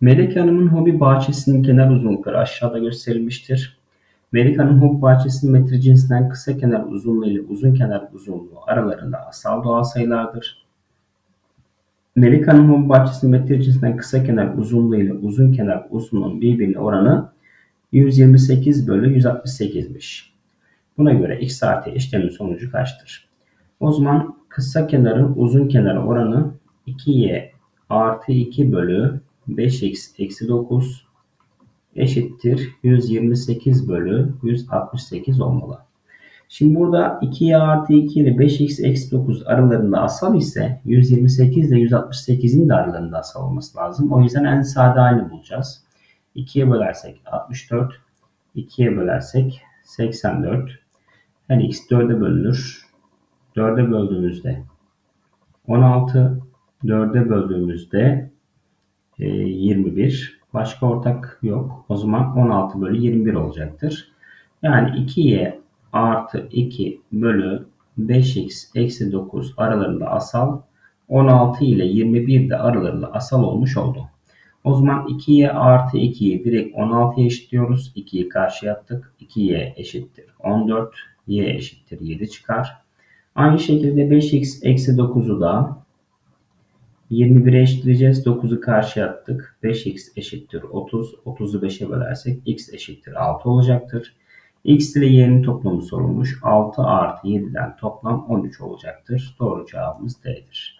Melek Hanım'ın hobi bahçesinin kenar uzunlukları aşağıda gösterilmiştir. Melek Hanım hobi bahçesinin metre cinsinden kısa kenar uzunluğu ile uzun kenar uzunluğu aralarında asal doğal sayılardır. Melek Hanım hobi bahçesinin metre cinsinden kısa kenar uzunluğu ile uzun kenar uzunluğun birbirine oranı 128 bölü 168'miş. Buna göre x artı işlemin sonucu kaçtır? O zaman kısa kenarın uzun kenara oranı 2y artı 2 bölü 5x eksi 9 eşittir 128 bölü 168 olmalı. Şimdi burada 2y artı 2 ile 5x eksi 9 aralarında asal ise 128 ile 168'in de aralarında asal olması lazım. O yüzden en sade halini bulacağız. 2'ye bölersek 64, 2'ye bölersek 84. Her x 4'e bölünür. 4'e böldüğümüzde 16, 4'e böldüğümüzde 21. Başka ortak yok. O zaman 16 bölü 21 olacaktır. Yani 2y artı 2 bölü 5x eksi 9 aralarında asal 16 ile 21 de aralarında asal olmuş oldu. O zaman 2y artı 2'yi direkt 16'ya eşitliyoruz. 2'yi karşıya attık. 2y eşittir 14. y eşittir 7 çıkar. Aynı şekilde 5x eksi 9'u da 21'e eşitleyeceğiz. 9'u karşıya attık. 5x eşittir 30. 30'u 5'e bölersek x eşittir 6 olacaktır. x ile y'nin toplamı sorulmuş. 6 artı 7'den toplam 13 olacaktır. Doğru cevabımız D'dir.